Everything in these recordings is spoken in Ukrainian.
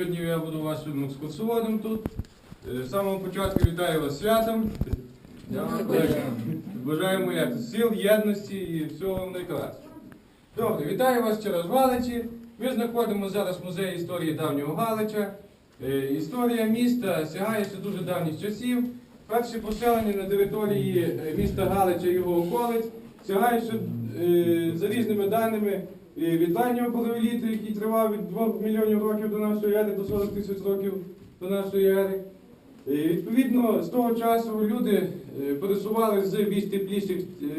Сьогодні я буду вашим екскурсоводом тут. Е, З самого початку вітаю вас святом. Бажаємо як сил, єдності і всього вам найкращого. Добре, вітаю вас через Галичі. Ми знаходимося зараз в музеї історії давнього Галича. Е, Історія міста сягає ще дуже давніх часів. Перші поселення на території е, міста Галича і його околиць е, за різними даними від раннього палеоліту, який тривав від 2 мільйонів років до нашої ери до 40 тисяч років до нашої ери. І, Відповідно, з того часу люди е, пересували з більш тепліших е,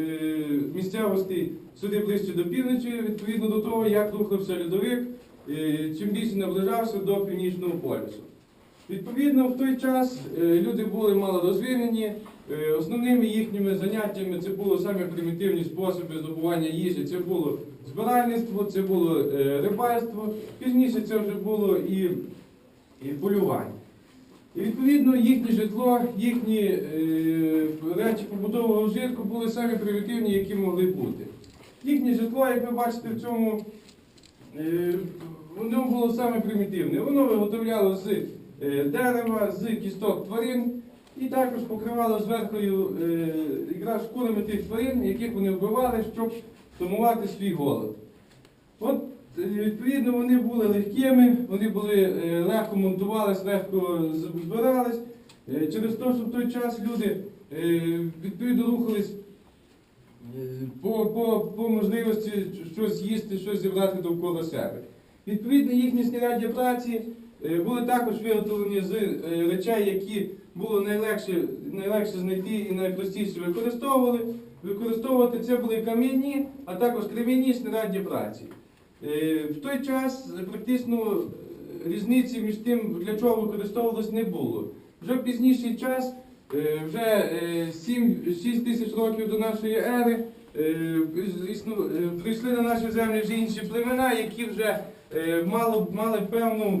місцевостей сюди ближче до півночі, відповідно до того, як рухався льодовик, е, чим більше наближався до північного полюсу. Відповідно, в той час люди були малорозвинені. Е, Основними їхніми заняттями це було саме примітивні способи здобування їжі. Це було збиральництво, це було е, рибальство. Пізніше це вже було і, і полювання. І відповідно їхнє житло, їхні е, речі побутового вжитку були самі примітивні, які могли бути. Їхнє житло, як ви бачите в цьому, е, воно було саме примітивне. Воно виготовляло з е, дерева, з кісток тварин і також покривало зверху е, якраз шкурами тих тварин, яких вони вбивали, щоб втамувати свій голод. От, е, відповідно, вони були легкими, вони були е, легко монтувались, легко збирались. Е, Через те, що в той час люди відповідно рухались по, по, по можливості щось їсти, щось зібрати довкола себе. Відповідно, їхні знаряддя праці були також виготовлені з е, речей, які було найлегше, найлегше знайти і найпростіше використовували. Використовувати це були кам'яні, а також кремінні знаряддя праці. Е, В той час е, практично е, різниці між тим, для чого використовувалось, не було. Вже в пізніший час, е, вже 7-6 тисяч років до нашої ери, е, е, прийшли на наші землі вже інші племена, які вже е, мали, мали певну е,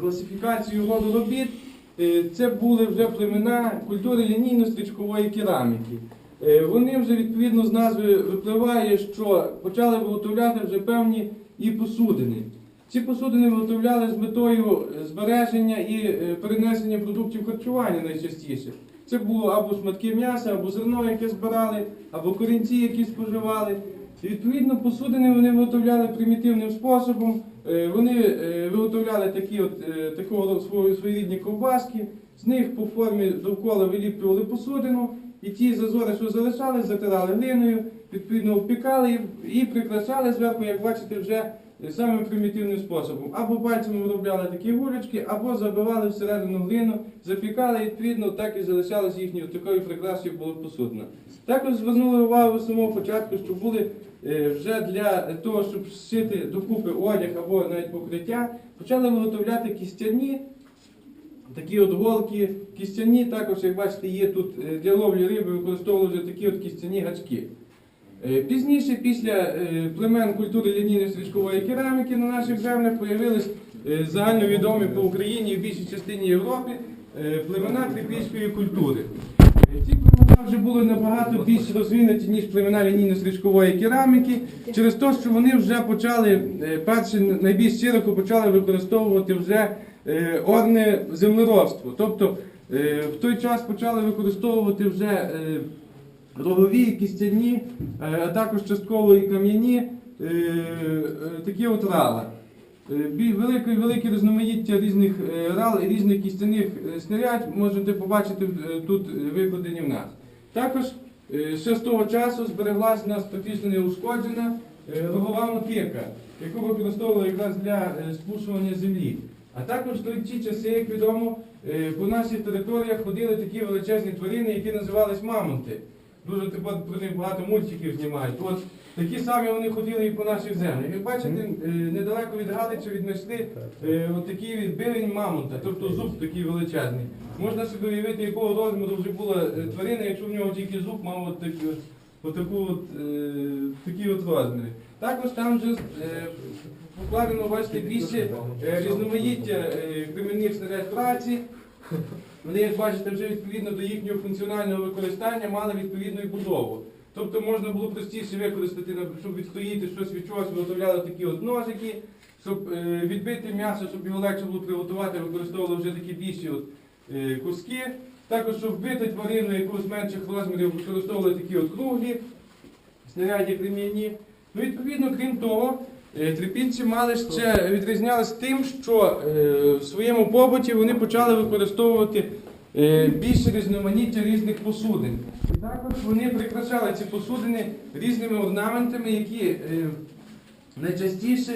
класифікацію роду робіт. Е, Це були вже племена культури лінійно-стрічкової кераміки. Е, Вони вже відповідно з назви випливає, що почали виготовляти вже певні і посудини. Ці посудини виготовляли з метою е, збереження і е, перенесення продуктів харчування найчастіше. Це було або шматки м'яса, або зерно, яке збирали, або корінці, які споживали. Відповідно, посудини вони виготовляли примітивним способом. Е, Вони е, виготовляли такі от, е, такого своєрідні ковбаски, з них по формі довкола виліплювали посудину, і ті зазори, що залишали, затирали глиною, відповідно впікали і прикрашали зверху, як бачите, вже самим примітивним способом. Або пальцями виробляли такі гулечки, або забивали всередину глину, запікали, і відповідно так і залишалось їхньою такою прикрасою була посудна. Також звернули увагу з самого початку, що були е, вже для того, щоб шити докупи одяг або навіть покриття, почали виготовляти кістяні Такі от голки кістяні, також, як бачите, є тут е, для ловлі риби, використовували вже такі от кістяні гачки. Е, Пізніше, після е, племен культури лінійно-стрічкової кераміки на наших землях появились е, загальновідомі по Україні і в більшій частині Європи племена трипільської культури. Ці племена вже були набагато більш розвинуті, ніж племена лінійно-стрічкової кераміки, через те, що вони вже почали, перші найбільш широко почали використовувати вже орне землеробство. Тобто в той час почали використовувати вже рогові, кістяні, е, а також частково і кам'яні е, е, такі от рала. Е, бі- Велике, велике різноманіття різних рал і різних кістяних снарядь можете побачити тут викладені в нас. Також ще з того часу збереглася у нас практично неушкоджена рогова мотика, яку використовували якраз для спушування землі. А також в ті часи, як відомо, по наших територіях ходили такі величезні тварини, які називались мамонти. Дуже тепер про них багато мультиків знімають. От такі самі вони ходили і по наших землях. Як бачите, е, недалеко від Галича віднесли е, от такий мамонта, тобто зуб такий величезний. Можна собі уявити, якого розміру вже була е, тварина, якщо в нього тільки зуб мав от такі, от, отаку от, такі от розміри. Також там вже покладено, бачите, більше різноманіття кремінних снаряд праці. Вони, як бачите, вже відповідно до їхнього функціонального використання мали відповідну і будову. Тобто можна було простіше використати, щоб відстоїти щось від чогось, виготовляли такі от ножики, щоб е, відбити м'ясо, щоб його легше було приготувати, використовували вже такі більші от, е, куски. Також, щоб вбити тварину якусь менших розмірів, використовували такі от круглі снаряді кремінні. Ну, відповідно, крім того, трипільці мали ще відрізнялися тим, що е, в своєму побуті вони почали використовувати е, більше різноманіття різних посудин. І також вони прикрашали ці посудини різними орнаментами, які е, найчастіше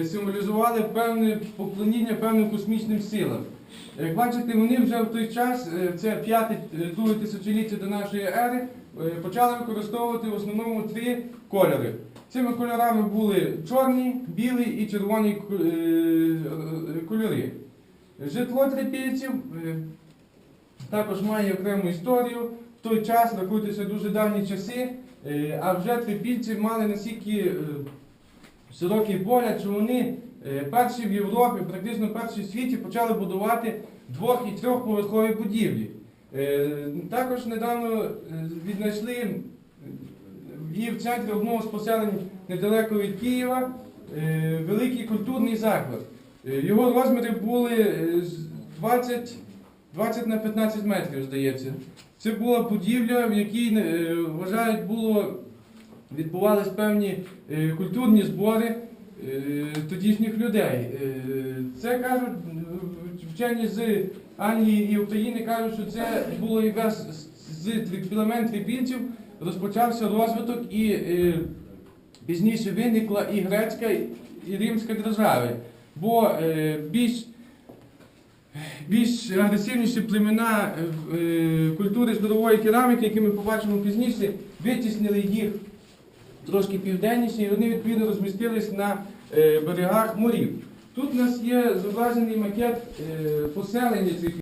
е, символізували певне поклоніння певним космічним силам. Як бачите, вони вже в той час, е, це п'яте, е, друге тисячоліття до нашої ери, е, почали використовувати в основному три кольори. Цими кольорами були чорні, білий і червоний ку- е, е, кольори. Житло трипільців е, також має окрему історію. В той час рахуйтеся дуже давні часи, е, а вже трипільці мали настільки е, широкий погляд, що вони е, перші в Європі, практично перші в світі почали будувати двох- і трьохповерхові будівлі. Е, Також недавно е, віднайшли е, і в центрі одного з поселень недалеко від Києва великий культурний заклад. Його розміри були е, 20, 20 на 15 метрів, здається. Це була будівля, в якій вважають було відбувались певні культурні збори тодішніх людей. Е, Це кажуть е, вчені з Англії і України кажуть, що це було якраз з- філамент трипільців розпочався розвиток і е, пізніше виникла і грецька, і римська держави. Бо е, більш більш агресивніші племена е, е, культури здорової кераміки, які ми побачимо пізніше, витіснили їх трошки південніше, і вони відповідно розмістились на е, берегах морів. Тут у нас є зображений макет е, поселення цих